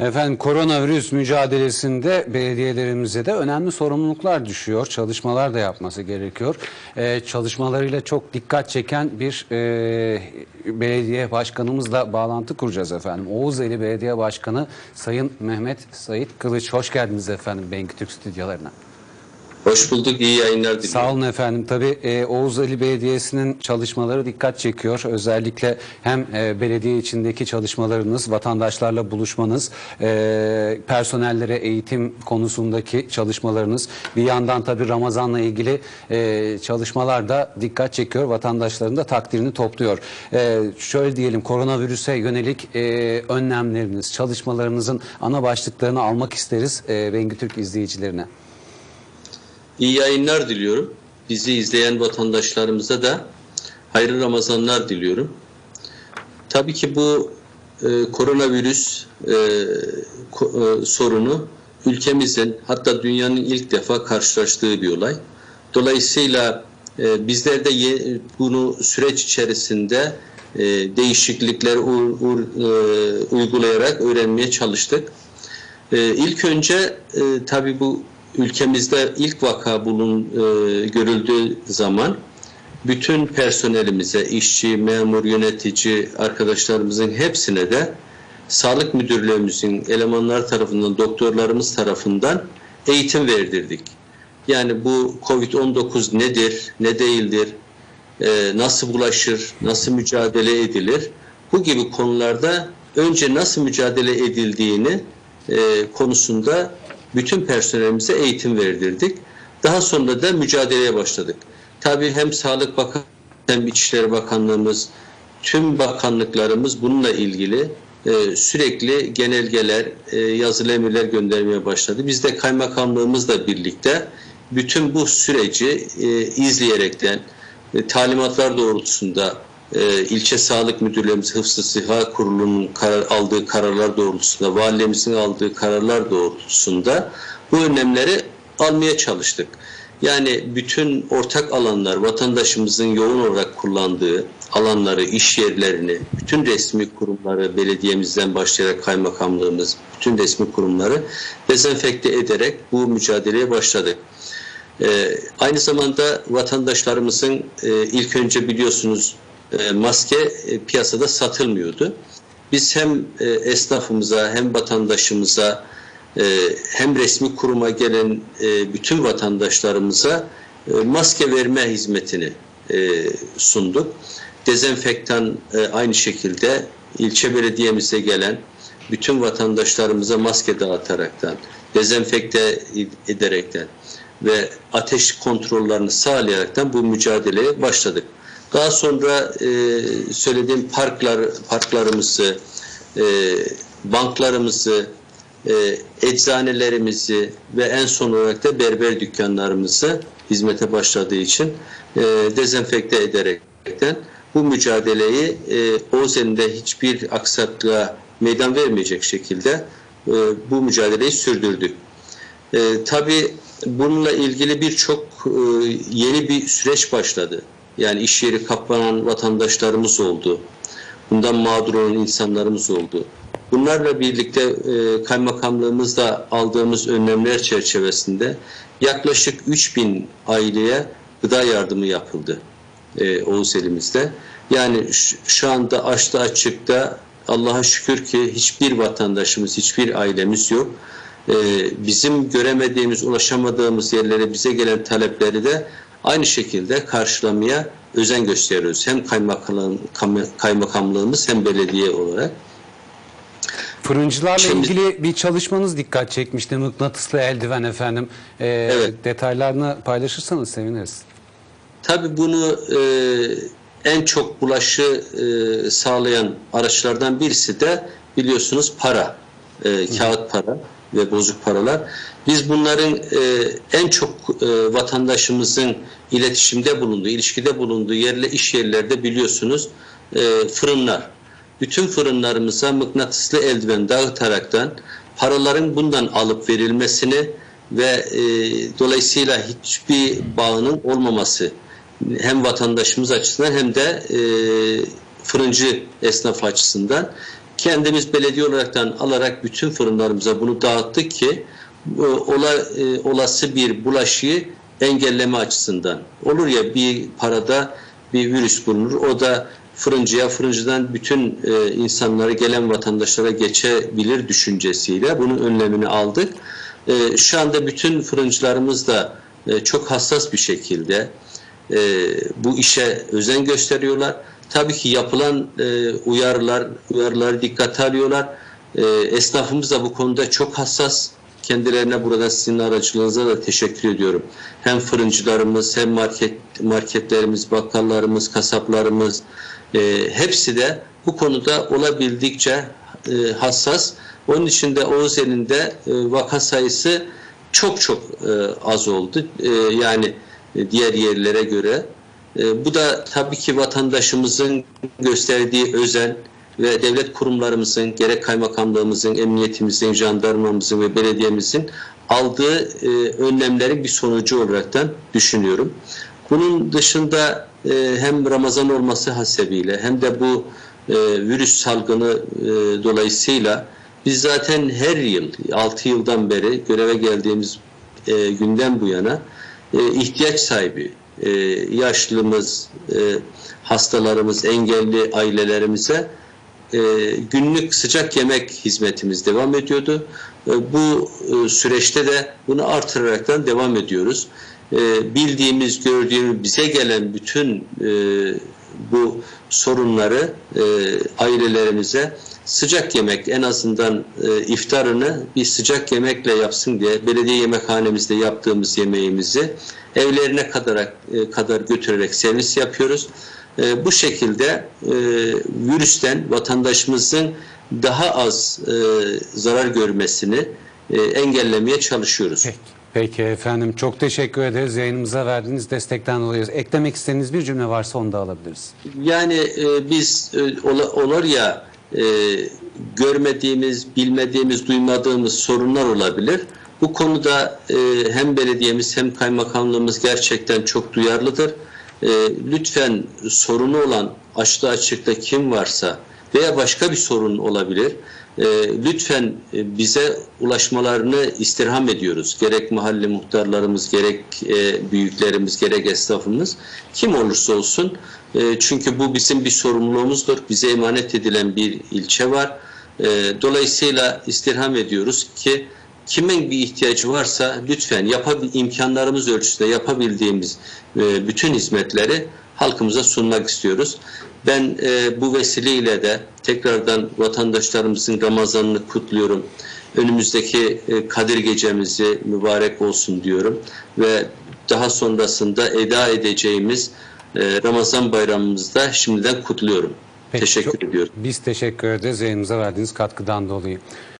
Efendim koronavirüs mücadelesinde belediyelerimize de önemli sorumluluklar düşüyor. Çalışmalar da yapması gerekiyor. Ee, çalışmalarıyla çok dikkat çeken bir e, belediye başkanımızla bağlantı kuracağız efendim. Oğuzeli Belediye Başkanı Sayın Mehmet Sait Kılıç. Hoş geldiniz efendim Bengi Türk stüdyolarına. Hoş bulduk, iyi yayınlar diliyorum. Sağ olun efendim. Tabii e, Oğuz Ali Belediyesi'nin çalışmaları dikkat çekiyor. Özellikle hem e, belediye içindeki çalışmalarınız, vatandaşlarla buluşmanız, e, personellere eğitim konusundaki çalışmalarınız, bir yandan tabii Ramazan'la ilgili çalışmalar da dikkat çekiyor. Vatandaşların da takdirini topluyor. Şöyle diyelim koronavirüse yönelik önlemleriniz, çalışmalarınızın ana başlıklarını almak isteriz e, Türk izleyicilerine. İyi yayınlar diliyorum. Bizi izleyen vatandaşlarımıza da hayırlı Ramazanlar diliyorum. Tabii ki bu e, koronavirüs e, ko- e, sorunu ülkemizin hatta dünyanın ilk defa karşılaştığı bir olay. Dolayısıyla e, bizler de ye- bunu süreç içerisinde e, değişiklikler u- u- e, uygulayarak öğrenmeye çalıştık. Ee, ilk önce e, tabii bu ülkemizde ilk vaka bulun e, görüldüğü zaman bütün personelimize, işçi, memur, yönetici arkadaşlarımızın hepsine de sağlık müdürlerimizin elemanlar tarafından, doktorlarımız tarafından eğitim verdirdik. Yani bu COVID-19 nedir, ne değildir, e, nasıl bulaşır, nasıl mücadele edilir? Bu gibi konularda önce nasıl mücadele edildiğini e, konusunda bütün personelimize eğitim verdirdik. Daha sonra da mücadeleye başladık. Tabii hem Sağlık Bakanı hem İçişleri Bakanlığımız, tüm bakanlıklarımız bununla ilgili e, sürekli genelgeler, e, yazılı emirler göndermeye başladı. Biz de kaymakamlığımızla birlikte bütün bu süreci e, izleyerekten, e, talimatlar doğrultusunda e, ilçe sağlık müdürlerimiz Hıfzı Sıha Kurulu'nun karar, aldığı kararlar doğrultusunda, valimizin aldığı kararlar doğrultusunda bu önlemleri almaya çalıştık. Yani bütün ortak alanlar, vatandaşımızın yoğun olarak kullandığı alanları, iş yerlerini, bütün resmi kurumları, belediyemizden başlayarak kaymakamlığımız, bütün resmi kurumları dezenfekte ederek bu mücadeleye başladık. Ee, aynı zamanda vatandaşlarımızın e, ilk önce biliyorsunuz e, maske e, piyasada satılmıyordu. Biz hem e, esnafımıza hem vatandaşımıza hem resmi kuruma gelen bütün vatandaşlarımıza maske verme hizmetini sunduk. Dezenfektan aynı şekilde ilçe belediyemize gelen bütün vatandaşlarımıza maske dağıtaraktan, dezenfekte ederekten ve ateş kontrollerini sağlayaraktan bu mücadeleye başladık. Daha sonra e, söylediğim parklar, parklarımızı, e, banklarımızı, e, eczanelerimizi ve en son olarak da berber dükkanlarımızı hizmete başladığı için e, dezenfekte ederekten bu mücadeleyi e, Oğuzeli'nde hiçbir aksaklığa meydan vermeyecek şekilde e, bu mücadeleyi sürdürdük. E, tabii bununla ilgili birçok e, yeni bir süreç başladı. Yani iş yeri kapanan vatandaşlarımız oldu. Bundan mağdur olan insanlarımız oldu. Bunlarla birlikte e, kaymakamlığımızda aldığımız önlemler çerçevesinde yaklaşık 3000 aileye gıda yardımı yapıldı e, Oğuz elimizde. Yani şu, anda açta açıkta Allah'a şükür ki hiçbir vatandaşımız, hiçbir ailemiz yok. Ee, bizim göremediğimiz, ulaşamadığımız yerlere bize gelen talepleri de aynı şekilde karşılamaya özen gösteriyoruz. Hem kaymakamlığım, kaymakamlığımız hem belediye olarak. Fırıncılarla Şimdi- ilgili bir çalışmanız dikkat çekmişti. Mıknatıslı eldiven efendim. Ee, Evet. Detaylarını paylaşırsanız seviniriz. Tabii bunu e, en çok bulaşı e, sağlayan araçlardan birisi de biliyorsunuz para, e, kağıt para ve bozuk paralar. Biz bunların e, en çok e, vatandaşımızın iletişimde bulunduğu, ilişkide bulunduğu yerle iş yerlerde biliyorsunuz e, fırınlar. Bütün fırınlarımıza mıknatıslı eldiven dağıtaraktan paraların bundan alıp verilmesini ve e, dolayısıyla hiçbir bağının olmaması hem vatandaşımız açısından hem de e, fırıncı esnaf açısından kendimiz belediye olaraktan alarak bütün fırınlarımıza bunu dağıttık ki e, ola, e, olası bir bulaşıyı engelleme açısından. Olur ya bir parada bir virüs bulunur. O da fırıncıya, fırıncıdan bütün e, insanlara, gelen vatandaşlara geçebilir düşüncesiyle bunun önlemini aldık. E, şu anda bütün fırıncılarımız da e, çok hassas bir şekilde e, bu işe özen gösteriyorlar. Tabii ki yapılan e, uyarılar, uyarıları dikkate alıyorlar. E, esnafımız da bu konuda çok hassas. Kendilerine burada sizin aracılığınıza da teşekkür ediyorum. Hem fırıncılarımız, hem market marketlerimiz, bakkallarımız, kasaplarımız e, hepsi de bu konuda olabildikçe e, hassas. Onun için de Oğuz elinde e, vaka sayısı çok çok e, az oldu. E, yani e, diğer yerlere göre. E, bu da tabii ki vatandaşımızın gösterdiği özen ve devlet kurumlarımızın, gerek kaymakamlığımızın, emniyetimizin, jandarmamızın ve belediyemizin aldığı e, önlemlerin bir sonucu olaraktan düşünüyorum. Bunun dışında e, hem Ramazan olması hasebiyle hem de bu e, virüs salgını dolayısıyla biz zaten her yıl 6 yıldan beri göreve geldiğimiz günden bu yana ihtiyaç sahibi e, yaşlımız, e, hastalarımız, engelli ailelerimize e, günlük sıcak yemek hizmetimiz devam ediyordu. E, bu e, süreçte de bunu artıraraktan devam ediyoruz. E, bildiğimiz, gördüğümüz, bize gelen bütün e, bu sorunları e, ailelerimize sıcak yemek en azından e, iftarını bir sıcak yemekle yapsın diye belediye yemekhanemizde yaptığımız yemeğimizi evlerine kadar e, kadar götürerek servis yapıyoruz. E, bu şekilde e, virüsten vatandaşımızın daha az e, zarar görmesini e, engellemeye çalışıyoruz. Peki. Peki efendim çok teşekkür ederiz yayınımıza verdiğiniz destekten dolayı. Eklemek istediğiniz bir cümle varsa onu da alabiliriz. Yani e, biz e, ola- olur ya e, görmediğimiz, bilmediğimiz, duymadığımız sorunlar olabilir. Bu konuda e, hem belediyemiz hem kaymakamlığımız gerçekten çok duyarlıdır. E, lütfen sorunu olan açta açıkta kim varsa veya başka bir sorun olabilir. E, lütfen bize ulaşmalarını istirham ediyoruz. Gerek mahalle muhtarlarımız, gerek e, büyüklerimiz, gerek esnafımız kim olursa olsun. E, çünkü bu bizim bir sorumluluğumuzdur. Bize emanet edilen bir ilçe var. E, dolayısıyla istirham ediyoruz ki kimin bir ihtiyacı varsa lütfen yapabil imkanlarımız ölçüsünde yapabildiğimiz e, bütün hizmetleri halkımıza sunmak istiyoruz. Ben e, bu vesileyle de tekrardan vatandaşlarımızın Ramazan'ını kutluyorum. Önümüzdeki e, Kadir gecemizi mübarek olsun diyorum ve daha sonrasında eda edeceğimiz e, Ramazan bayramımızı da şimdiden kutluyorum. Peki, Teşekkür çok- ediyorum. Biz teşekkür ederiz yayınımıza verdiğiniz katkıdan dolayı.